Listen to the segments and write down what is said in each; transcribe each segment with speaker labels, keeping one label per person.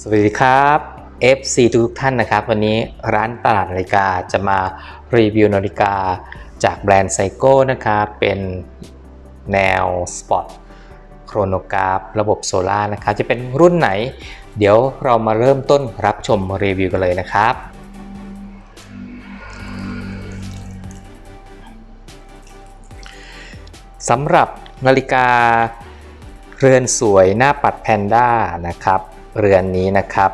Speaker 1: สวัสดีครับ FC ทุกท่านนะครับ วันนี้ร้านตลาดนาฬิกาจะมารีวิวนาฬิกาจากแบรนด์ไซโก้นะครับเป็นแนวสปอร์ตโครโนกราฟระบบโซล่านะครับจะเป็นรุ่นไหน เดี๋ยวเรามาเริ่มต้นรับชมรีวิวกันเลยนะครับสำหรับนาฬิกาเรือนสวยหน้าปัดแพนด้านะครับ เรือนนี้นะครับ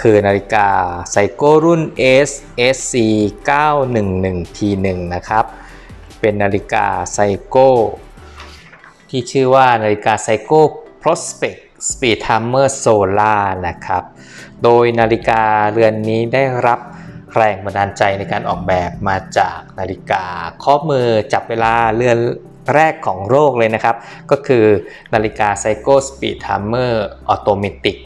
Speaker 1: คือนาฬิกาไซโก้รุ่น SSC 911 T1 นะครับ เป็นนาฬิกาไซโก้ที่ชื่อว่านาฬิกาไซโก้ Prospect Speed Timer Solar นะครับ โดยนาฬิกาเรือนนี้ได้รับแรงบันดาลใจในการออกแบบมาจากนาฬิกา ข้อมือจับเวลาเรือนแรกของโลกเลยนะครับ ก็คือนาฬิกา Psycho Speed Timer Automatic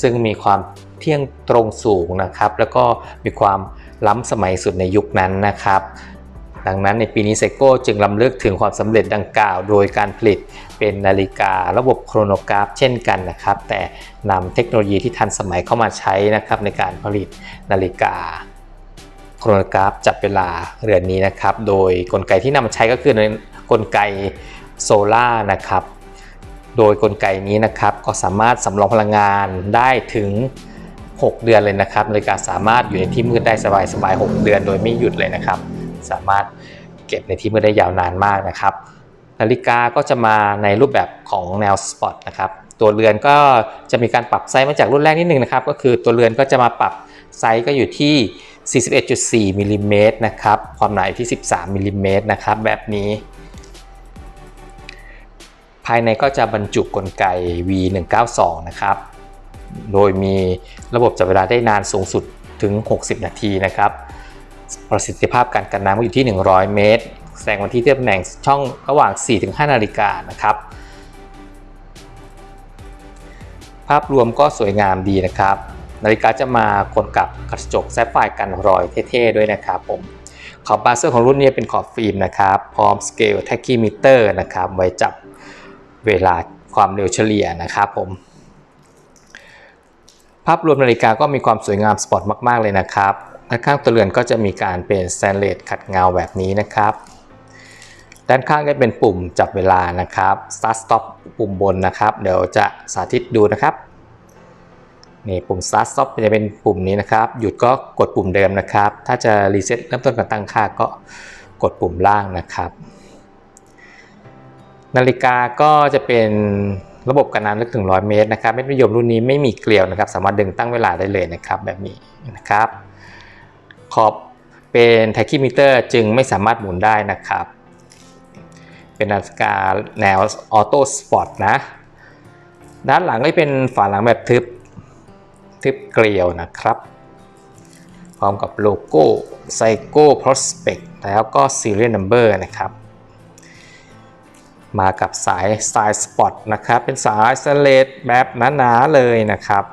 Speaker 1: ซึ่งมีความเที่ยงตรงสูงนะครับ แล้วก็มีความล้ำสมัยสุดในยุคนั้นนะครับ ดังนั้นในปีนี้ไซโก้จึงล้ำลึกถึงความสำเร็จดังกล่าว โดยการผลิตเป็นนาฬิการะบบโครโนกราฟ เช่นกันนะครับ แต่นำเทคโนโลยีที่ทันสมัยเข้ามาใช้นะครับในการผลิตนาฬิกาโครโนกราฟจับเวลาเรือนนี้นะครับ โดยกลไกที่นำมาใช้ก็คือกลไกโซล่านะครับ โดยกลไกนี้นะครับก็สามารถสำรองพลังงานได้ถึง 6 เดือนเลยนะครับนาฬิกาสามารถอยู่ในที่มืดได้สบายๆ6เดือนโดยไม่หยุดเลยนะครับ สามารถเก็บในที่มืดได้ยาวนานมากนะครับ นาฬิกาก็จะมาในรูปแบบของแนวสปอตนะครับตัวเรือนก็จะมีการปรับไซส์มาจากรุ่นแรกนิดนึงนะครับ ก็คือตัวเรือนก็จะมาปรับไซส์ก็อยู่ที่ 41.4มิลลิเมตรนะครับความหนาอยู่ที่ 13มิลลิเมตรนะครับแบบนี้ ภายในก็จะบรรจุกลไก V192 นะครับ โดยมีระบบจับเวลาได้นานสูงสุดถึง 60 นาทีนะครับ ประสิทธิภาพการกันน้ำก็อยู่ที่ 100 เมตร แสดงวันที่ตำแหน่งช่องระหว่าง 4-5 นาฬิกานะครับ ภาพรวมก็สวยงามดีนะครับ นาฬิกาจะมาคนกับกระจกแซฟไฟร์กันรอยเท่ๆด้วยนะครับผมขอบบาเซอร์ของรุ่นนี้เป็นขอบฟิล์มนะครับ พร้อมสเกลแท็กกี้มิเตอร์นะครับ ไว้จับ เวลาความเร็วเฉลี่ยนะครับผม ภาพรวมนาฬิกาก็มีความสวยงามสปอร์ตมาก ๆ เลยนะครับด้านข้างตัวเรือนก็จะมีการเป็นสแตนเลสขัดเงาแบบนี้นะครับ ด้านข้างก็เป็นปุ่มจับเวลานะครับ start stop ปุ่มบนนะครับ เดี๋ยวจะสาธิตดูนะครับนี่ปุ่ม start stop จะเป็นปุ่มนี้นะครับ หยุดก็กดปุ่มเดิมนะครับ ถ้าจะรีเซ็ตเริ่มต้นการตั้งค่าก็กดปุ่มล่างนะครับ นาฬิกาก็จะเป็นระบบกันน้ำลึกถึง 100 เมตรนะครับเม็ดนิยมรุ่นนี้ไม่มีเกลียวนะครับ สามารถดึงตั้งเวลาได้เลยนะครับ แบบนี้นะครับ ขอบเป็นไทคิมิเตอร์จึงไม่สามารถหมุนได้นะครับ เป็นนาฬิกาแนวออโต้สปอร์ตนะ ด้านหลังก็เป็นฝาหลังแบบทึบทึบเกลียวนะครับ พร้อมกับโลโก้ Psycho Prospect แล้วก็ Serial Number นะครับ มากับสายสไตล์สปอร์ตนะครับ เป็นสายสเลตแบบหนาๆเลยนะครับ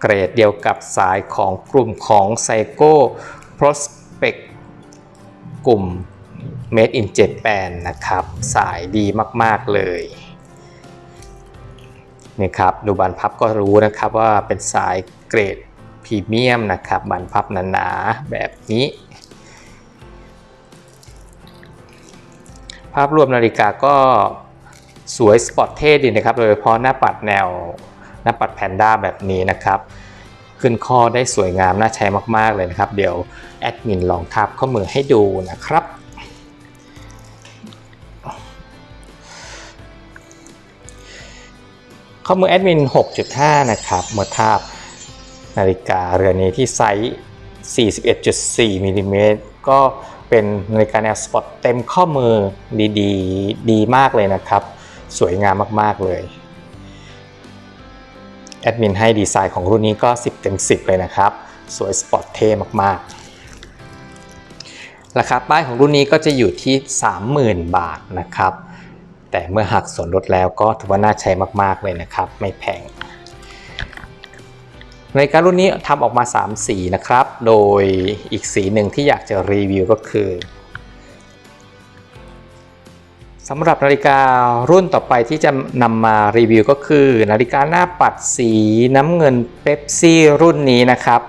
Speaker 1: เกรดเดียวกับสายของกลุ่มของ Psycho Prospect กลุ่ม Made in Japan นะครับ สายดีมากๆเลยนี่ครับดูบานพับก็รู้นะครับว่าเป็นสายเกรดพรีเมียมนะครับบานพับหนาๆแบบนี้ ภาพรวมนาฬิกาก็สวยสปอร์ตเท่ดีนะครับ โดยเฉพาะหน้าปัดแนวหน้าปัดแพนด้าแบบนี้นะครับ ขึ้นข้อได้สวยงามน่าใช้มากๆเลยนะครับ เดี๋ยวแอดมินลองทับข้อมือให้ดูนะครับข้อมือแอดมิน 6.5 นะครับเมื่อทาบนาฬิกาเรือนนี้ที่ไซส์ 41.4มิลลิเมตรก็ เป็นนาฬิกาแนวสปอร์ตเต็มข้อมือดีดีดีมากเลยนะครับ สวยงามมากๆเลยแอดมินให้ดีไซน์ของรุ่นนี้ก็ 10 เต็ม 10 เลยนะครับ สวยสปอร์ตเท่มากๆ ราคาป้ายของรุ่นนี้ก็จะอยู่ที่ 30,000 บาทนะครับ แต่เมื่อหักส่วนลดแล้วก็ถือว่าน่าใช้มากๆเลยนะครับ ไม่แพง ในการรุ่นนี้ทำออกมา 3 สีนะครับ โดยอีกสีหนึ่งที่อยากจะรีวิวก็คือสำหรับนาฬิการุ่นต่อไปที่จะนำมารีวิวก็คือ นาฬิกาหน้าปัดสีน้ำเงินเ e ปซี่รุ่นนี้นะครับ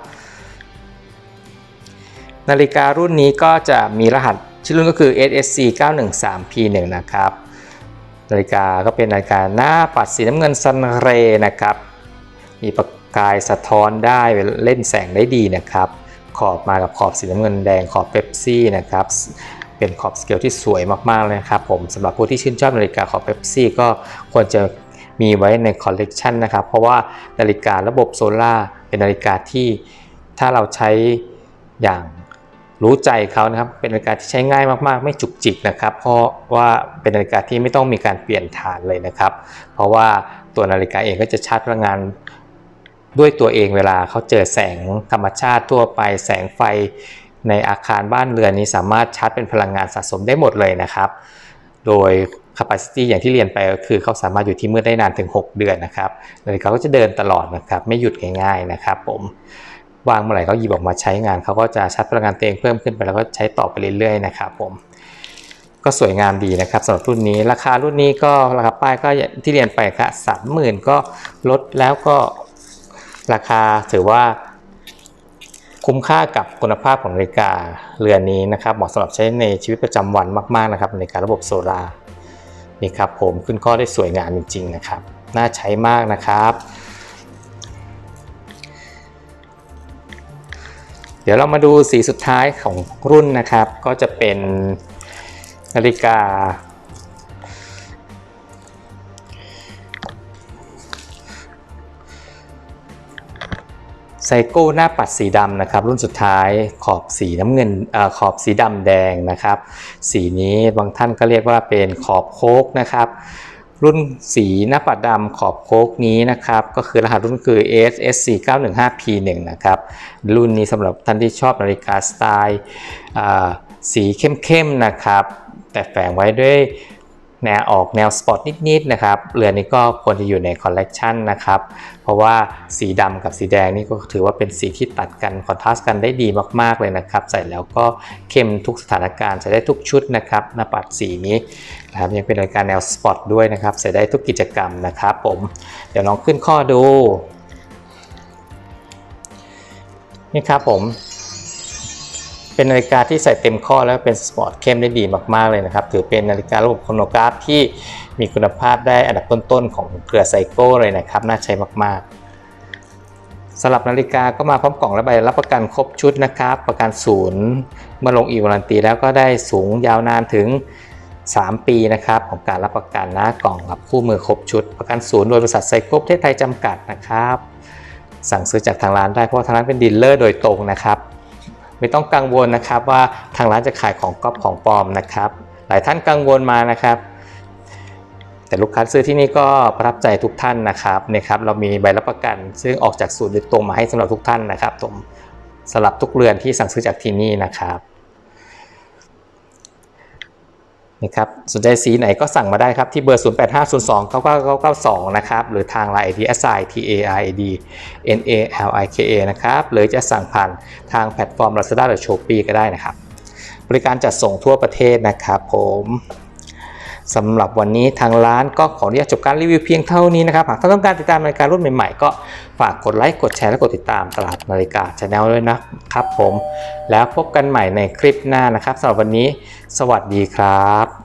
Speaker 1: นาฬิการุ่นนี้ก็จะมีรหัสชื่อรุ่นก็คือ SSC 913P1 นะครับ นาฬิกาก็เป็นนาฬิกาหน้าปัดสีน้ำเงินซันเรนะครับ มีประ กายสะท้อนได้เล่นแสงได้ดีนะครับ ขอบมากับขอบสีน้ำเงินแดงขอบเ e ปซี่นะครับเป็นขอบสเกลที่สวยมากๆเลยนะครับผมสำหรับผู้ที่ชื่นชอบนาฬิกาขอบเ e ปซี่ก็ควรจะมีไว้ในคอลเลกชันนะครับ เพราะว่านาฬิการะบบโซล่าเป็นนาฬิกาที่ถ้าเราใช้อย่างรู้ใจเขานะครับ เป็นนาฬิกาที่ใช้ง่ายมากๆ ไม่จุกจิกนะครับ เพราะว่าเป็นนาฬิกาที่ไม่ต้องมีการเปลี่ยนฐานเลยนะครับ เพราะว่าตัวนาฬิกาเองก็จะชาร์จพลังงาน ด้วยตัวเองเวลาเขาเจอแสงธรรมชาติทั่วไป แสงไฟในอาคารบ้านเรือนนี้สามารถชาร์จเป็นพลังงานสะสมได้หมดเลยนะครับ โดย capacity อย่างที่เรียนไปก็คือเขาสามารถอยู่ที่มืดได้นานถึง 6 เดือนนะครับนาฬิกาก็จะเดินตลอดนะครับ ไม่หยุดง่าย ๆนะครับ ผมวางเมื่อไหร่ก็หยิบออกมาใช้งานเขาก็จะชาร์จพลังงานตัวเองเพิ่มขึ้นไปแล้วก็ใช้ต่อไปเรื่อยๆนะครับ ผมก็สวยงามดีนะครับสำหรับรุ่นนี้ราคารุ่นนี้ก็ราคาป้ายก็ที่เรียนไปครับสามหมื่นก็ลดแล้วก็ ราคาถือว่าคุ้มค่ากับคุณภาพของนาฬิกาเรือนนี้นะครับเหมาะสำหรับใช้ในชีวิตประจำวันมากๆนะครับในการระบบโซลาร์นี่ครับผมขึ้นข้อได้สวยงามจริง ๆ นะครับ น่าใช้มากนะครับ เดี๋ยวเรามาดูสีสุดท้ายของรุ่นนะครับ ก็จะเป็นนาฬิกา โก้หน้าปัดสีดำนะครับ รุ่นสุดท้ายขอบสีน้ำเงินอขอบสีดำแดงนะครับ สีนี้บางท่านก็เรียกว่าเป็นขอบโค้กนะครับ รุ่นสีหน้าปัดดำขอบโค้กนี้นะครับ ก็คือรหัสรุ่นคือ ASSC 915P1 นะครับ รุ่นนี้สำหรับท่านที่ชอบนาฬิกาสไตล์สีเข้มๆนะครับ แต่แฝงไว้ด้วย แนวออกแนวสปอร์ตนิดๆนะครับเรือนนี้ก็ควรจะอยู่ในคอลเลกชันนะครับ เพราะว่าสีดำกับสีแดงนี่ก็ถือว่าเป็นสีที่ตัดกันคอนทราสต์กันได้ดีมากๆเลยนะครับ ใส่แล้วก็เข้มทุกสถานการณ์ใส่ได้ทุกชุดนะครับหน้าปัดสีนี้นะครับยังเป็นรายการแนวสปอร์ตด้วยนะครับใส่ได้ทุกกิจกรรมนะครับผมเดี๋ยวลองขึ้นข้อดูนี่ครับผม เป็นนาฬิกาที่ใส่เต็มข้อแล้วเป็นสปอร์ตเข้มได้ดีมากๆเลยนะครับ ถือเป็นนาฬิการะบบโครโนกราฟที่มีคุณภาพได้อันดับต้นๆของเครือไซโก้เลยนะครับ น่าใช้มากๆสำหรับนาฬิกาก็มาพร้อมกล่องและใบรับประกันครบชุดนะครับ ประกันศูนย์เมื่อลงอีวารันตีแล้วก็ได้สูงยาวนานถึง 3 ปีนะครับของการรับประกันนะกล่องกับคู่มือครบชุด ประกันศูนย์โดยบริษัทไซโก้ประเทศไทยจำกัดนะครับ สั่งซื้อจากทางร้านได้เพราะทางร้านเป็นดีลเลอร์โดยตรงนะครับ ไม่ต้องกังวลนะครับว่าทางร้านจะขายของก๊อปของปลอมนะครับ หลายท่านกังวลมานะครับ แต่ลูกค้าซื้อที่นี่ก็ประทับใจทุกท่านนะครับเนี่ยครับเรามีใบรับประกัน ซึ่งออกจากศูนย์โดยตรงมาให้สำหรับทุกท่านนะครับผมสำหรับทุกเรือนที่สั่งซื้อจากที่นี่นะครับ นะครับสนใจสีไหนก็สั่งมาได้ครับ ที่เบอร์ 0850299992 นะครับ หรือทาง Line ID SI TAID NALIKA นะครับ หรือจะสั่งผ่านทางแพลตฟอร์ม Lazada หรือ Shopee ก็ได้นะครับ บริการจัดส่งทั่วประเทศนะครับผม สำหรับวันนี้ทางร้านก็ขออนุญาตจบการรีวิวเพียงเท่านี้นะครับ หากท่านต้องการติดตามนาฬิการุ่นใหม่ๆ ก็ฝากกดไลค์ กดแชร์ และกดติดตามตลาดนาฬิกาชาแนลด้วยนะครับผม แล้วพบกันใหม่ในคลิปหน้านะครับสำหรับวันนี้ สวัสดีครับ